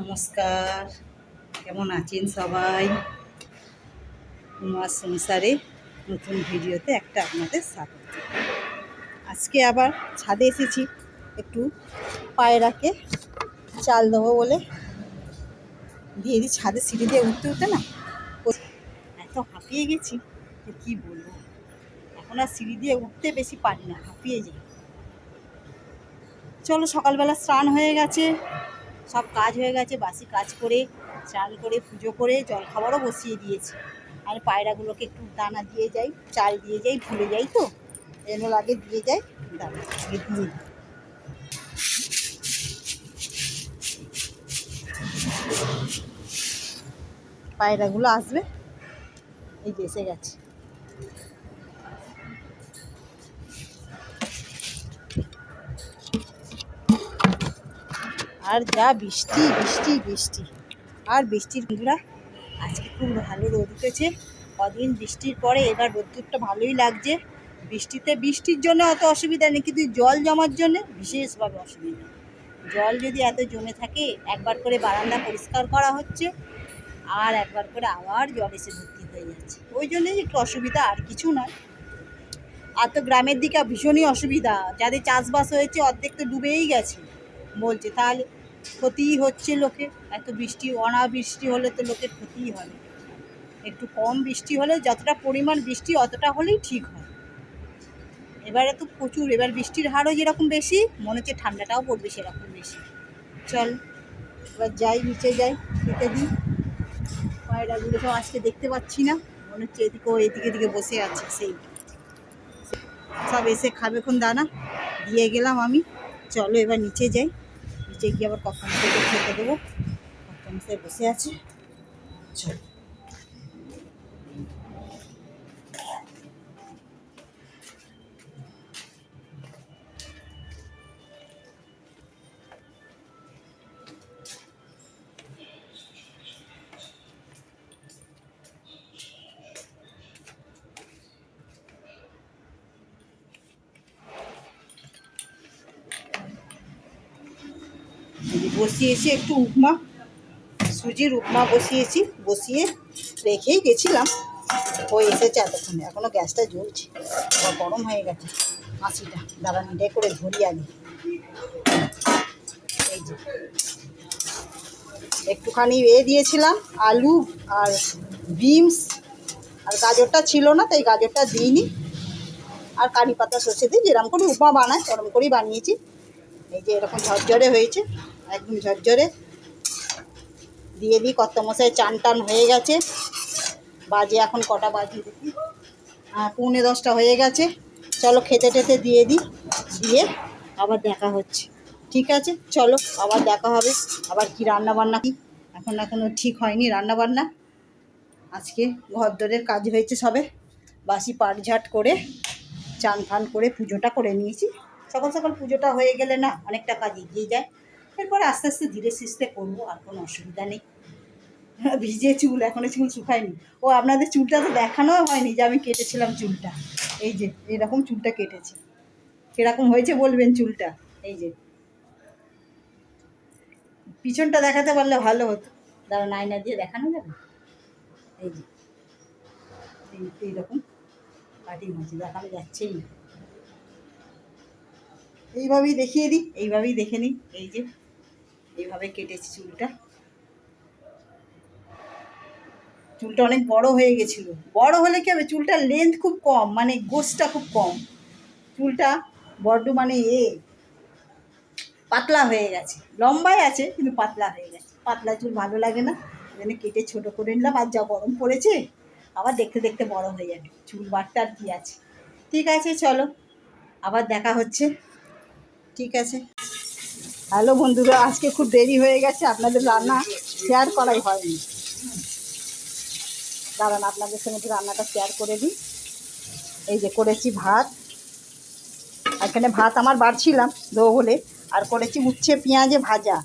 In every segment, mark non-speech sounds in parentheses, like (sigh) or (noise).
নমস্কার। কেমন আছেন সবাই? তোমার সংসারে নতুন ভিডিওতে একটা আপনাদের স্বাগত। আজকে আবার ছাদে এসেছি। একটু পায়রাকে চাল দেবো বলে। দিয়ে দিই ছাদে সিঁড়ি দিয়ে উঠতে উঠতে না, এত হাঁপিয়ে গেছি যে কী বলব। এখন আর সিঁড়ি দিয়ে উঠতে বেশি পারি না, হাঁপিয়ে যাই। চলো সকালবেলা স্নান হয়ে গেছে। সব কাজ হয়ে গেছে, বাসি কাজ করে চাল করে, পুজো করে, জলখাবারও বসিয়ে দিয়েছি। আর পায়রাগুলোকে একটু দানা দিয়ে যাই, চাল দিয়ে যাই, ভুলে যাই তো এনে আগে দিয়ে যাই, দানা দিয়ে দিই। পায়রাগুলো আসবে, এই যে এসে গেছে। আর যা বৃষ্টি বৃষ্টি বৃষ্টি। আর বৃষ্টির বন্ধুরা, আজকে খুব ভালো রোদ উঠেছে। কদিন বৃষ্টির পরে এবার রোদ্দুরটা ভালোই লাগছে। বৃষ্টিতে বৃষ্টির জন্য অত অসুবিধা নেই, কিন্তু জল জমার জন্য বিশেষভাবে অসুবিধা জল যদি এত জমে থাকে, একবার করে বারান্দা পরিষ্কার করা হচ্ছে, আর একবার করে আবার জল এসে ভর্তি হয়ে যাচ্ছে। ওই জন্যই একটু অসুবিধা, আর কিছু নয়। আর তো গ্রামের দিকে ভীষণই অসুবিধা। যাদের চাষবাস হয়েছে, অর্ধেক তো ডুবেই গেছে। বলছে তাহলে ক্ষতিই হচ্ছে লোকে। এত বৃষ্টি, অনাবৃষ্টি হলে তো লোকের ক্ষতিই হবে একটু কম বৃষ্টি হলে যতটা পরিমাণ বৃষ্টি, অতটা হলেই ঠিক হয়। এবারে তো প্রচুর, এবার বৃষ্টির হারও যেরকম বেশি, মনে হচ্ছে ঠান্ডাটাও পড়বে সেরকম বেশি। চল, এবার যাই, নিচে যাই, খেতে দিই। পায়রাগুলো সব আজকে দেখতে পাচ্ছি না। মনে হচ্ছে এদিকে ও এদিকে এদিকে বসে আছে সেই। সব এসে খাবে দানা। দিয়ে গেলাম আমি। চলো এবার নিচে যাই। নিচে গিয়ে আবার কখন খেতে দেবো? কখন বসে আছে? চল। বসিয়েছি, একটু উপমা, সুজির উপমা বসিয়েছি, বসিয়ে রেখেই গেছিলাম। ও এসেছে এতক্ষণে এখনও গ্যাসটা জ্বলছে, আবার গরম হয়ে গেছে। মাছিটা দাঁড়া নিটাই করে ধরি আগে। এই যে। একটুখানি এ দিয়েছিলাম আলু আর বিনস, আর গাজরটা ছিল না, তাই গাজরটা দিইনি। আর কারি পাতা সর্ষে দিয়ে যেরকম করে উপমা বানায় ওরকম করেই বানিয়েছি। এই যে এরকম ঝরঝরে হয়েছে। একদম ঝরঝরে। দিয়ে দিই কত মশাই চান টান হয়ে গেছে। বাজে এখন কটা বাজে দেখি। পৌনে দশটা হয়ে গেছে। চলো খেতে টেতে দিয়ে দিই, দিয়ে আবার দেখা হচ্ছে। ঠিক আছে? চলো, আবার দেখা হবে। আবার কি রান্না বান্না কি? এখন এখনও ঠিক হয়নি রান্না বান্না আজকে ঘর দরের কাজ হয়েছে সবে। বাসি পাটঝাট করে, চান ফান করে পুজোটা করে নিয়েছি। সকাল সকাল পুজোটা হয়ে গেলে না অনেকটা কাজ এগিয়ে যায়। এরপর আস্তে আস্তে ধীরে সুস্থে করব, আর কোনো অসুবিধা নেই। (laughs) ভিজে চুল, এখনও চুল শুকায়নি। ও, আপনাদের চুলটা তো দেখানো হয়নি যে আমি কেটেছিলাম চুলটা। এই যে, এরকম চুলটা কেটেছি। কীরকম হয়েছে বলবেন চুলটা? এই যে। পিছনটা দেখাতে পারলে ভালো হতো। দাঁড়া নাইনা দিয়ে দেখানো যাবে? এই যে। এইরকম কাটিং হয়েছে, দেখানো যাচ্ছেই না। এইভাবেই দেখিয়ে দিই, এইভাবেই দেখে নিই। এই যে। এইভাবে কেটেছি চুলটা। চুলটা অনেক বড় হয়ে গেছিল। বড় হলে কি হবে? চুলটার লেন্থ খুব কম মানে গোসটা খুব কম। চুলটা বড্ড মানে এ, পাতলা হয়ে গেছে। লম্বাই আছে, কিন্তু পাতলা হয়ে গেছে। পাতলা চুল ভালো লাগে না এখানে কেটে ছোট করে নিলাম। আর যা গরম পড়েছে, আবার দেখতে দেখতে বড় হয়ে যাবে। চুল বাড়তে আর কি আছে। ঠিক আছে, চলো। আবার দেখা হচ্ছে। ঠিক আছে। হ্যালো বন্ধুরা আজকে খুব দেরি হয়ে গেছে আপনাদের রান্না শেয়ার করাই হয়নি। দাঁড়ান আপনাদের সঙ্গে একটু রান্নাটা শেয়ার করে দিই। এই যে করেছি ভাত। এখানে ভাত আমার বাড়ছিলাম দেবো বলে আর করেছি উচ্ছে পেঁয়াজে ভাজা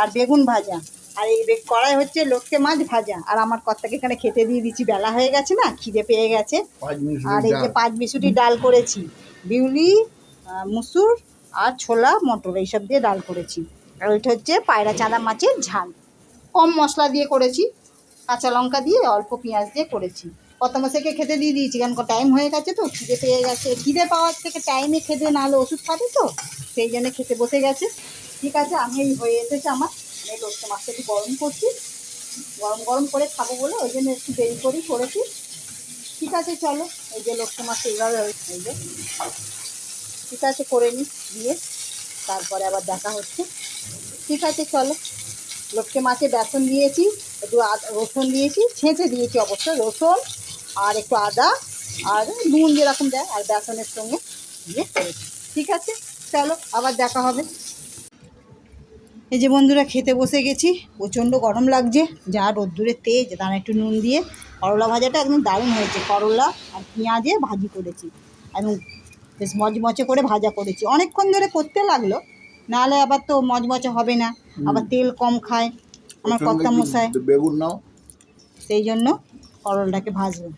আর বেগুন ভাজা। আর এই কড়াই হচ্ছে লোককে মাছ ভাজা। আর আমার কর্তাকে এখানে খেতে দিয়ে দিচ্ছি বেলা হয়ে গেছে না খিদে পেয়ে গেছে। আর এই যে পাঁচ বিশুটি ডাল করেছি বিউলি মুসুর আর ছোলা, মটর, এইসব দিয়ে ডাল করেছি। আর ওইটা হচ্ছে পায়রা চাঁদা মাছের ঝাল। কম মশলা দিয়ে করেছি, কাঁচা লঙ্কা দিয়ে, অল্প পেঁয়াজ দিয়ে করেছি। কত মাসেকে খেতে দিয়ে দিয়েছি, কারণ টাইম হয়ে গেছে তো, খিদে পেয়ে গেছে। খিদে পাওয়ার থেকে টাইমে খেতে না হলে ওষুধ খাবে তো, সেই জন্য খেতে বসে গেছে। ঠিক আছে, আমি এই হয়ে এসেছে আমার। আমি লোকটা মাছটা একটু গরম করছি। গরম গরম করে খাব বলে, ওই জন্য একটু দেরি করেই করেছি। ঠিক আছে, চলো, এই যে লোকটা মাছ এইভাবে হয়েছে। এই ঠিক আছে, করে নিই দিয়ে তারপরে আবার দেখা হচ্ছে। ঠিক আছে, চলো। লোককে মাছে বেসন দিয়েছি, একটু আদা, রসুন দিয়েছি, ছেঁচে দিয়েছি অবশ্য, রসুন আর একটু আদা আর নুন যেরকম দেয়, আর বেসনের সঙ্গে দিয়ে করেছি। ঠিক আছে, চলো, আবার দেখা হবে। এই যে বন্ধুরা, খেতে বসে গেছি, প্রচণ্ড গরম লাগছে, যা রোদ্দুরের তেজ তার একটু নুন দিয়ে, করলা ভাজাটা একদম দারুণ হয়েছে, করলা আর পেঁয়াজে ভাজি করেছি। একদম বেশ মচমচে করে ভাজা করেছি। অনেকক্ষণ ধরে করতে লাগল নাহলে আবার তো মচমচে হবে না। আবার তেল কম খায়। আমার কর্তা মশাই বেগুন নাও। সেই জন্য করলটাকে ভাজবো।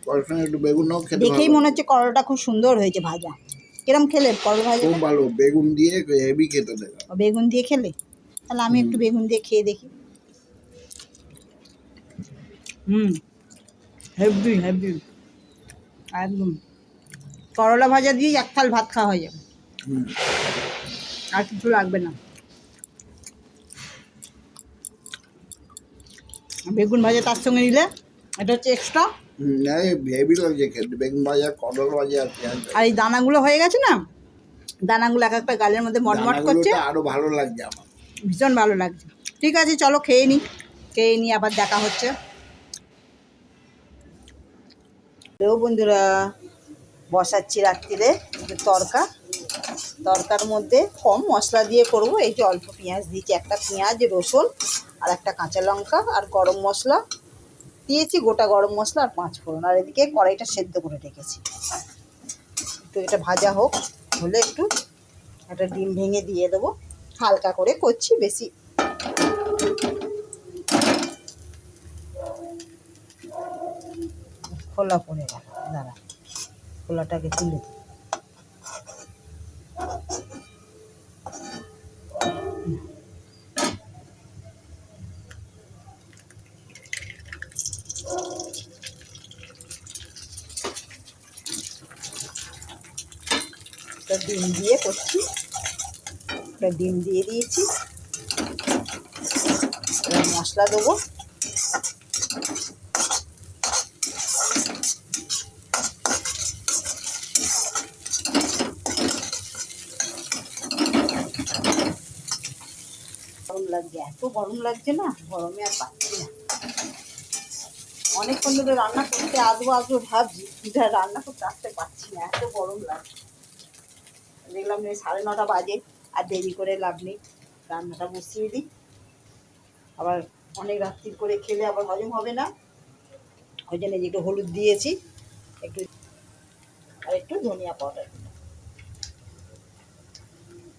একটু বেগুন নাও খেতে দেখেই মনে হচ্ছে করলটা খুব সুন্দর হয়েছে ভাজা। কিরম খেলে করল ভাজা? খুব ভালো বেগুন দিয়ে হেভি খেতে দেবে। বেগুন দিয়ে খেলে? তাহলে আমি একটু বেগুন দিয়ে খেয়ে দেখি। হুম। হেভি হেভি একদম। করলা ভাজা দিয়ে এক থাল ভাত খাওয়া হয়ে যাবে। আর কিছু লাগবে না। বেগুন ভাজা তার সঙ্গে নিলে এটা হচ্ছে এক্সট্রা না হেভি লাগছে খেতে। বেগুন ভাজা কদল ভাজা আর পেঁয়াজ আর এই দানাগুলো হয়ে গেছে না? দানাগুলো এক একটা গালের মধ্যে মটমট করছে। তো আরও ভালো লাগছে আমার। ভীষণ ভালো লাগছে। ঠিক আছে চলো খেয়ে নিই খেয়ে নিয়ে আবার দেখা হচ্ছে। হ্যালো বন্ধুরা। বসাচ্ছি রাত্রিরে তরকা। তরকার মধ্যে কম মশলা দিয়ে করব, এই যে অল্প পেঁয়াজ দিয়েছি, একটা পেঁয়াজ, রসুন আর একটা কাঁচা লঙ্কা আর গরম মশলা। দিয়েছি গোটা গরম মশলা আর পাঁচ ফোড়ন। আর এদিকে কড়াইটা সেদ্ধ করে রেখেছি। একটু এটা ভাজা হোক, হলে একটু একটা ডিম ভেঙে দিয়ে দেবো। হালকা করে করছি বেশি। খোলা পড়ে গেল, দাঁড়া। খোলাটাকে তুলে ডিম দিয়ে করছি। ডিম দিয়ে দিয়েছি। মশলা দেবো গরম লাগছে এত গরম লাগছে না? গরমে আর পাচ্ছি না। অনেকক্ষণ ধরে রান্না করতে আসব আসব ভাবছি আর রান্না করতে আসতে পারছি না, এত গরম লাগছে। দেখলাম যে সাড়ে নটা বাজে, আর দেরি করে লাভ নেই। রান্নাটা বসিয়ে দিই। আবার অনেক রাত্রির করে খেলে আবার হজম হবে না। ওই জন্য যে একটু হলুদ দিয়েছি, একটু আর একটু ধনিয়া পাউডার।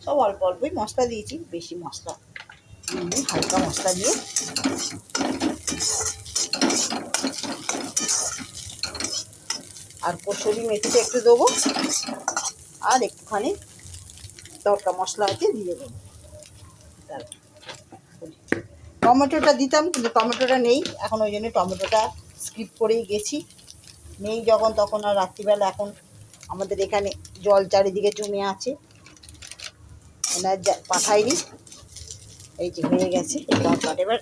সব অল্প অল্পই মশলা দিয়েছি, বেশি মশলা হালকা মশলা দিয়ে। আর কসুরি মেথিটা একটু দেবো। আর একটুখানি তরকা মশলা আছে, দিয়ে দেবো। টমেটোটা দিতাম, কিন্তু টমেটোটা নেই। এখন ওই জন্য টমেটোটা স্কিপ করেই গেছি। নেই যখন, তখন আর রাত্রিবেলা এখন আমাদের এখানে জল চারিদিকে জমে আছে। এনার যা পাঠাইনি। এই যে হয়ে গেছে তরকাটা এবার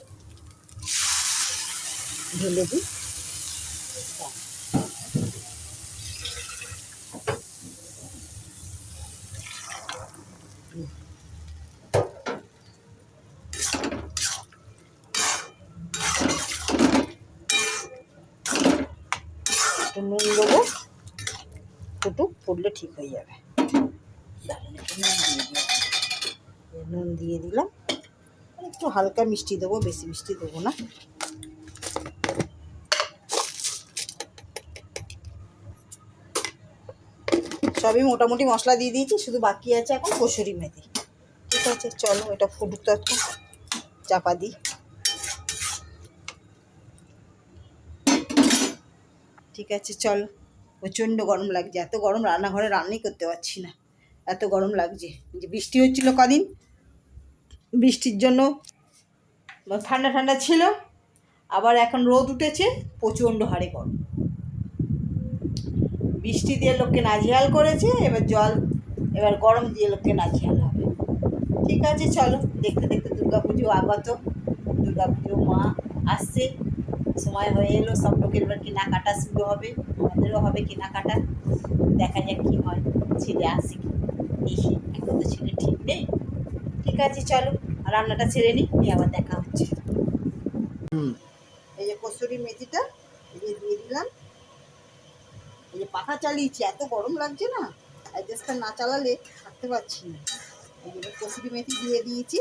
ঢেলে দিই। একটু নুন দেবো। একটু পড়লে ঠিক হয়ে যাবে। নুন দিয়ে দিলাম। একটু হালকা মিষ্টি দেবো, বেশি মিষ্টি দেবো না। সবই মোটামুটি মশলা দিয়ে দিয়েছি, শুধু বাকি আছে এখন কসুরি মেথি। ঠিক আছে, চলো এটা ফুটুক একটু চাপা দিই। ঠিক আছে, চলো। প্রচণ্ড গরম লাগছে, এত গরম রান্নাঘরে রান্নাই করতে পারছি না। এত গরম লাগছে, যে বৃষ্টি হচ্ছিল কদিন? বৃষ্টির জন্য ঠান্ডা ঠান্ডা ছিল, আবার এখন রোদ উঠেছে, প্রচণ্ড হারে গরম। বৃষ্টি দিয়ে লোককে নাজেহাল করেছে, এবার জল, এবার গরম দিয়ে লোককে নাজেহাল হবে। ঠিক আছে, চলো, দেখতে দেখতে পুজো আগত পুজো মা আসছে, সময় হয়ে এলো, সব লোকের এবার কেনাকাটা শুরু হবে, আমাদেরও হবে কেনাকাটা, দেখা যাক কী হয়, ছেলে আসে কি এসে এখন তো ছেলে ঠিক নেই। ঠিক আছে চলো। রান্নাটা ছেড়ে নিই নিয়ে আবার দেখা হচ্ছে। হুম। এই যে কসুরি মেথিটা এই যে দিয়ে দিলাম। এই যে পাখা চালিয়েছি এত গরম লাগছে না? অ্যাডজাস্টার না চালালে থাকতে পারছি না। এই যে কসুরি মেথি দিয়ে দিয়েছি।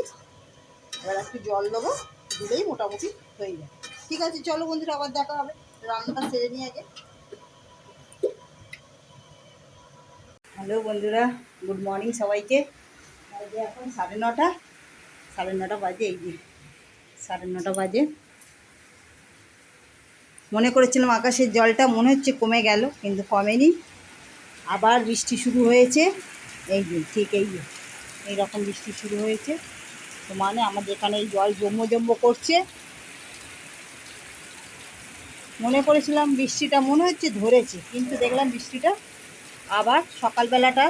এবার একটু জল দেবো দিলেই মোটামুটি হয়ে যাবে। ঠিক আছে চলো বন্ধুরা আবার দেখা হবে। রান্নাটা সেরে নিয়ে আগে। হ্যালো বন্ধুরা গুড মর্নিং সবাইকে। যে এখন সাড়ে নটা। সাড়ে নটা বাজে এই যে। সাড়ে নটা বাজে। মনে করেছিলাম আকাশের জলটা মনে হচ্ছে কমে গেল, কিন্তু কমেনি। আবার বৃষ্টি শুরু হয়েছে। এই যে, ঠিক এই যে, এইরকম বৃষ্টি শুরু হয়েছে। তো মানে আমাদের এখানে এই জল জম্ম জম্ম করছে। মনে করেছিলাম বৃষ্টিটা মনে হচ্ছে ধরেছে, কিন্তু দেখলাম বৃষ্টিটা আবার সকালবেলাটা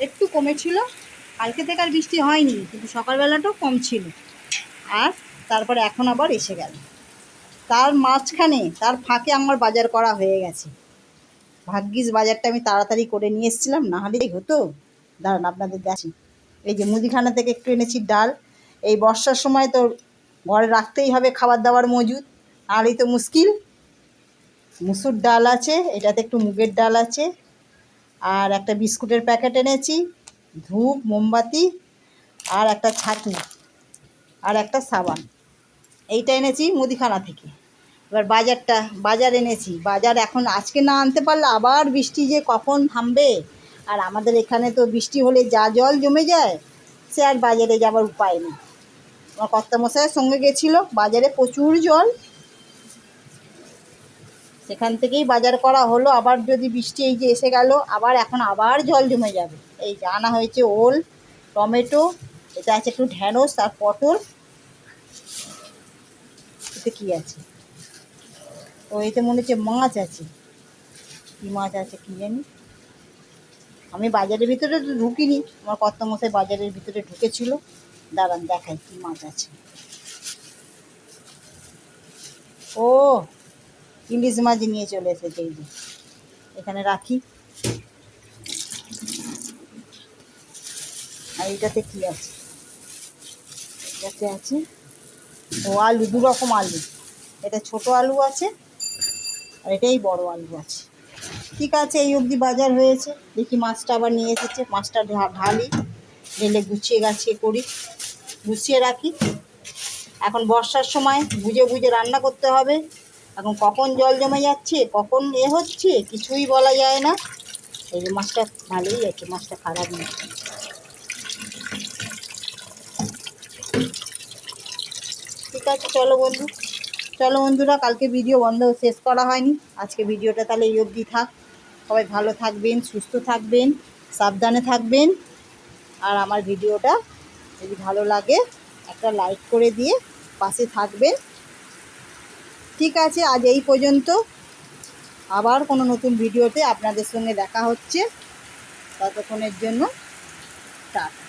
একটু কমেছিল। কালকে থেকে আর বৃষ্টি হয়নি, কিন্তু সকালবেলাটাও কম ছিল। আর তারপরে এখন আবার এসে গেল। তার মাঝখানে, তার ফাঁকে আমার বাজার করা হয়ে গেছে। ভাগ্যিস বাজারটা আমি তাড়াতাড়ি করে নিয়ে এসেছিলাম, না হলেই হতো। দাঁড়ান, আপনাদের দেখি এই যে মুদিখানা থেকে একটু এনেছি ডাল। এই বর্ষার সময় তো ঘরে রাখতেই হবে খাবার দাবার মজুদ। নাহলেই তো মুশকিল। মুসুর ডাল আছে, এটাতে একটু মুগের ডাল আছে। আর একটা বিস্কুটের প্যাকেট এনেছি। ধূপ, মোমবাতি আর একটা ছাঁকনি আর একটা সাবান। এইটা এনেছি মুদিখানা থেকে। এবার বাজারটা, বাজার এনেছি। বাজার এখন আজকে না আনতে পারলে আবার বৃষ্টি যে কখন থামবে, আর আমাদের এখানে তো বৃষ্টি হলে যা জল জমে যায়, সে আর বাজারে যাবার উপায় নেই। আমার কর্তামশাইয়ের সঙ্গে গেছিল, বাজারে প্রচুর জল সেখান থেকেই বাজার করা হলো। আবার যদি বৃষ্টি এই যে এসে গেল, আবার এখন আবার জল জমে যাবে। এই যে আনা হয়েছে ওল, টমেটো, এটা আছে একটু ঢ্যাঁড়স আর পটল। এতে কী আছে? ও, এতে মনে হচ্ছে মাছ আছে। কী মাছ আছে কী জানি? আমি বাজারের ভিতরে তো ঢুকিনি। আমার কর্তামশাই বাজারের ভিতরে ঢুকেছিল। দাঁড়ান, দেখাই কী মাছ আছে। ও ইলিশ মাছ নিয়ে চলে এসেছে এই যে। এখানে রাখি। আর এটাতে কী আছে? এটাতে আছে ও আলু, দু রকম আলু। এটা ছোট আলু আছে আর এটাই বড় আলু আছে। ঠিক আছে, এই অবধি বাজার হয়েছে। দেখি মাছটা আবার নিয়ে এসেছে। মাছটা ঢালি, ঢেলে গুছিয়ে গাছিয়ে করি। গুছিয়ে রাখি। এখন বর্ষার সময় বুঝে বুঝে রান্না করতে হবে। এখন কখন জল জমে যাচ্ছে, কখন এ হচ্ছে, কিছুই বলা যায় না। এই যে মাছটা ভালোই আছে, মাছটা খারাপ নেই। ঠিক আছে, চলো বন্ধু। চলো বন্ধুরা, কালকে ভিডিও বন্ধ শেষ করা হয়নি। আজকে ভিডিওটা তাহলে এই অবধি থাক। সবাই ভালো থাকবেন, সুস্থ থাকবেন, সাবধানে থাকবেন। আর আমার ভিডিওটা যদি ভালো লাগে, একটা লাইক করে দিয়ে পাশে থাকবেন। ঠিক আছে, আজ এই পর্যন্ত। আবার কোনো নতুন ভিডিওতে আপনাদের সঙ্গে দেখা হচ্ছে। ততক্ষণের জন্য টাটা।